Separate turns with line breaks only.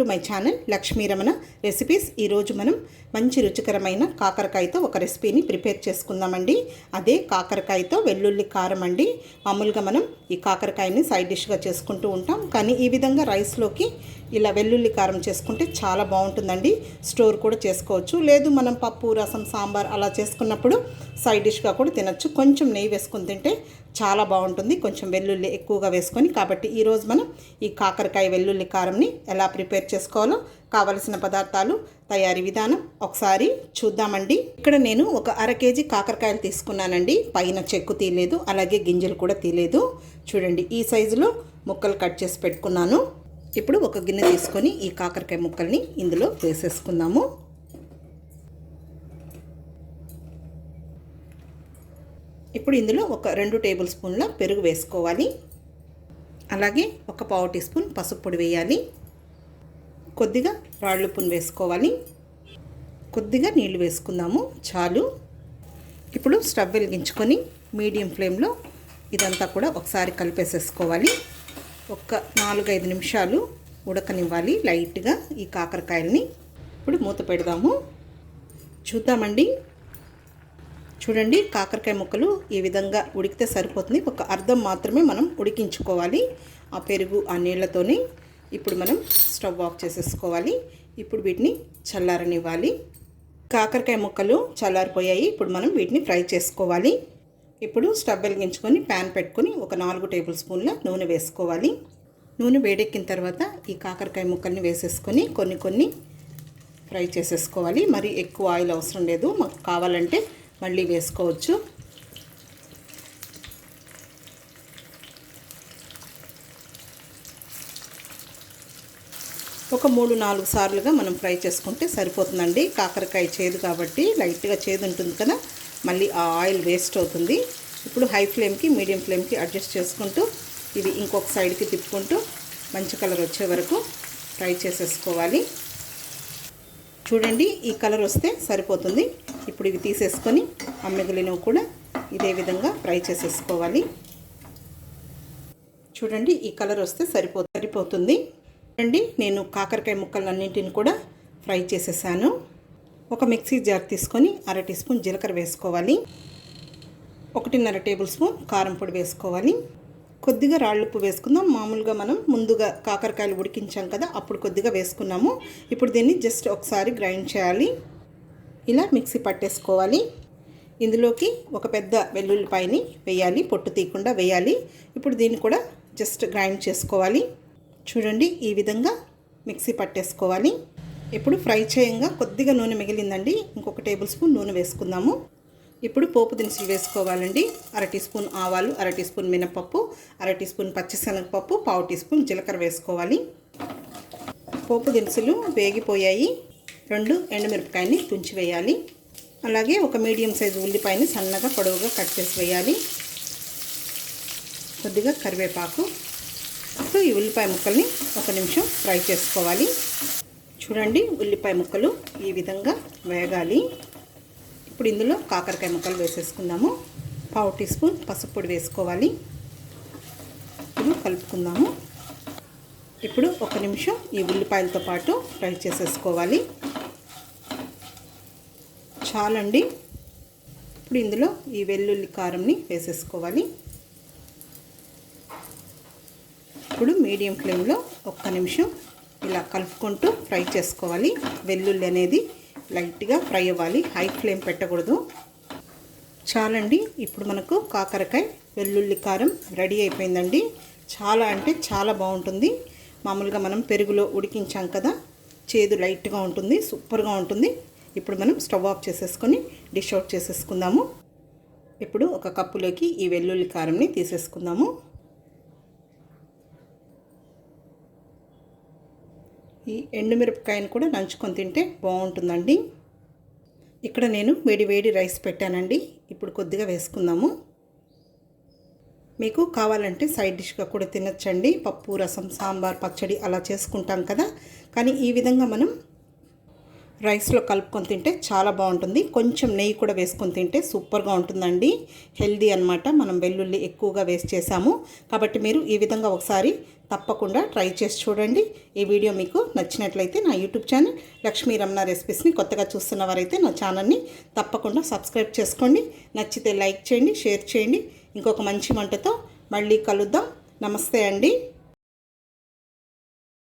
To my channel Lakshmi Ramana recipes ఈరోజు మనం మంచి రుచికరమైన కాకరకాయతో ఒక రెసిపీని ప్రిపేర్ చేసుకుందామండి. అదే కాకరకాయతో వెల్లుల్లి కారం అండి. మామూలుగా మనం ఈ కాకరకాయని సైడ్ డిష్గా చేసుకుంటూ ఉంటాం. కానీ ఈ విధంగా రైస్లోకి ఇలా వెల్లుల్లి కారం చేసుకుంటే చాలా బాగుంటుందండి. స్టోర్ కూడా చేసుకోవచ్చు. లేదు మనం పప్పు రసం సాంబార్ అలా చేసుకున్నప్పుడు సైడ్ డిష్గా కూడా తినచ్చు. కొంచెం నెయ్యి వేసుకొని తింటే చాలా బాగుంటుంది. కొంచెం వెల్లుల్లి ఎక్కువగా వేసుకొని. కాబట్టి ఈరోజు మనం ఈ కాకరకాయ వెల్లుల్లి కారంని ఎలా ప్రిపేర్ చేసుకోవాలో కావలసిన పదార్థాలు తయారీ విధానం ఒకసారి చూద్దామండి. ఇక్కడ నేను ఒక అర కేజీ కాకరకాయలు తీసుకున్నానండి. పైన చెక్కు తీయలేదు అలాగే గింజలు కూడా తీయలేదు. చూడండి ఈ సైజులో ముక్కలు కట్ చేసి పెట్టుకున్నాను. ఇప్పుడు ఒక గిన్నె తీసుకొని ఈ కాకరకాయ ముక్కల్ని ఇందులో వేసేసుకుందాము. ఇప్పుడు ఇందులో ఒక రెండు టేబుల్ స్పూన్ల పెరుగు వేసుకోవాలి. అలాగే ఒక పావు టీ స్పూన్ పసుపు పొడి వేయాలి. కొద్దిగా రాళ్ళు పున్ను వేసుకోవాలి. కొద్దిగా నీళ్ళు వేసుకుందాము. చాలు. ఇప్పుడు స్టవ్ వెలిగించుకొని మీడియం ఫ్లేమ్లో ఇదంతా కూడా ఒకసారి కలిపేసేసుకోవాలి. ఒక నాలుగైదు నిమిషాలు ఉడకనివ్వాలి లైట్గా ఈ కాకరకాయలని. ఇప్పుడు మూత పెడదాము. చూద్దామండి. చూడండి కాకరకాయ ముక్కలు ఈ విధంగా ఉడికితే సరిపోతుంది. ఒక అర్థం మాత్రమే మనం ఉడికించుకోవాలి. ఆ పెరుగు ఆ నీళ్ళతోనే ఇప్పుడు మనం స్టవ్ ఆఫ్ చేసేసుకోవాలి. ఇప్పుడు వీటిని చల్లారనివ్వాలి. కాకరకాయ ముక్కలు చల్లారిపోయాయి. ఇప్పుడు మనం వీటిని ఫ్రై చేసుకోవాలి. ఇప్పుడు స్టవ్ వెలిగించుకొని ప్యాన్ పెట్టుకొని ఒక నాలుగు టేబుల్ స్పూన్ల నూనె వేసుకోవాలి. నూనె వేడెక్కిన తర్వాత ఈ కాకరకాయ ముక్కల్ని వేసేసుకొని కొన్ని కొన్ని ఫ్రై చేసేసుకోవాలి. మరి ఎక్కువ ఆయిల్ అవసరం లేదు. మాకు కావాలంటే మళ్ళీ వేసుకోవచ్చు. ఒక మూడు నాలుగు సార్లుగా మనం ఫ్రై చేసుకుంటే సరిపోతుందండి. కాకరకాయ చేదు కాబట్టి లైట్గా చేదు ఉంటుంది కదా మళ్ళీ ఆ ఆయిల్ వేస్ట్ అవుతుంది. ఇప్పుడు హై ఫ్లేమ్కి మీడియం ఫ్లేమ్కి అడ్జస్ట్ చేసుకుంటూ ఇది ఇంకొక సైడ్కి తిప్పుకుంటూ మంచి కలర్ వచ్చే వరకు ఫ్రై చేసేసుకోవాలి. చూడండి ఈ కలర్ వస్తే సరిపోతుంది. ఇప్పుడు ఇవి తీసేసుకొని ఆ మిగిలినవి కూడా ఇదే విధంగా ఫ్రై చేసేసుకోవాలి. చూడండి ఈ కలర్ వస్తే సరిపో సరిపోతుంది. చూడండి నేను కాకరకాయ ముక్కలన్నింటిని కూడా ఫ్రై చేసేసాను. ఒక మిక్సీ జార్ తీసుకొని అర టీ స్పూన్ జీలకర్ర వేసుకోవాలి. ఒకటిన్నర టేబుల్ స్పూన్ కారం పొడి వేసుకోవాలి. కొద్దిగా రాళ్ళుప్పు వేసుకుందాం. మామూలుగా మనం ముందుగా కాకరకాయలు ఉడికించాం కదా అప్పుడు కొద్దిగా వేసుకున్నాము. ఇప్పుడు దీన్ని జస్ట్ ఒకసారి గ్రైండ్ చేయాలి. ఇలా మిక్సీ పట్టేసుకోవాలి. ఇందులోకి ఒక పెద్ద వెల్లుల్లిపాయని వేయాలి పొట్టు తీయకుండా వేయాలి. ఇప్పుడు దీన్ని కూడా జస్ట్ గ్రైండ్ చేసుకోవాలి. చూడండి ఈ విధంగా మిక్సీ పట్టేసుకోవాలి. ఇప్పుడు ఫ్రై చేయంగా కొద్దిగా నూనె మిగిలిందండి. ఇంకొక టేబుల్ స్పూన్ నూనె వేసుకుందాము. ఇప్పుడు పోపు దినుసులు వేసుకోవాలండి. అర టీ స్పూన్ ఆవాలు అర టీ స్పూన్ మినపప్పు అర టీ స్పూన్ పచ్చిశనగపప్పు పావు టీ స్పూన్ జీలకర్ర వేసుకోవాలి. పోపు దినుసులు వేగిపోయాయి. రెండు ఎండుమిరపకాయని తుంచి వేయాలి. అలాగే ఒక మీడియం సైజు ఉల్లిపాయని సన్నగా పొడవుగా కట్ చేసి వేయాలి. కొద్దిగా కరివేపాకు సో ఈ ఉల్లిపాయ ముక్కల్ని ఒక నిమిషం ఫ్రై చేసుకోవాలి. చూడండి ఉల్లిపాయ ముక్కలు ఈ విధంగా వేగాలి. ఇప్పుడు ఇందులో కాకరకాయ ముక్కలు వేసేసుకుందాము. పావు టీ స్పూన్ పసుపు పొడి వేసుకోవాలి. ఇప్పుడు కలుపుకుందాము. ఇప్పుడు ఒక నిమిషం ఈ ఉల్లిపాయలతో పాటు ఫ్రై చేసేసుకోవాలి. చాలండి. ఇప్పుడు ఇందులో ఈ వెల్లుల్లి కారంని వేసేసుకోవాలి. ఇప్పుడు మీడియం ఫ్లేమ్లో ఒక్క నిమిషం ఇలా కలుపుకుంటూ ఫ్రై చేసుకోవాలి. వెల్లుల్లి అనేది లైట్గా ఫ్రై అవ్వాలి. హై ఫ్లేమ్ పెట్టకూడదు. చాలండి. ఇప్పుడు మనకు కాకరకాయ వెల్లుల్లి కారం రెడీ అయిపోయిందండి. చాలా అంటే చాలా బాగుంటుంది. మామూలుగా మనం పెరుగులో ఉడికించాం కదా చేదు లైట్గా ఉంటుంది సూపర్గా ఉంటుంది. ఇప్పుడు మనం స్టవ్ ఆఫ్ చేసేసుకొని డిష్ అవుట్ చేసేసుకుందాము. ఇప్పుడు ఒక కప్పులోకి ఈ వెల్లుల్లి కారంని తీసేసుకుందాము. ఈ ఎండుమిరపకాయను కూడా నంచుకొని తింటే బాగుంటుందండి. ఇక్కడ నేను వేడి వేడి రైస్ పెట్టానండి. ఇప్పుడు కొద్దిగా వేసుకుందాము. మీకు కావాలంటే సైడ్ డిష్గా కూడా తినచ్చండి. పప్పు రసం సాంబార్ పచ్చడి అలా చేసుకుంటాం కదా. కానీ ఈ విధంగా మనం రైస్లో కలుపుకొని తింటే చాలా బాగుంటుంది. కొంచెం నెయ్యి కూడా వేసుకొని తింటే సూపర్గా ఉంటుందండి. హెల్దీ అనమాట మనం వెల్లుల్లి ఎక్కువగా వేస్ట్ చేసాము కాబట్టి మీరు ఈ విధంగా ఒకసారి తప్పకుండా ట్రై చేసి చూడండి. ఈ వీడియో మీకు నచ్చినట్లయితే నా యూట్యూబ్ ఛానల్ లక్ష్మీ రమణ రెసిపీస్ని కొత్తగా చూస్తున్న వారైతే నా ఛానల్ని తప్పకుండా సబ్స్క్రైబ్ చేసుకోండి. నచ్చితే లైక్ చేయండి షేర్ చేయండి. ఇంకొక మంచి వంటతో మళ్ళీ కలుద్దాం. నమస్తే అండి.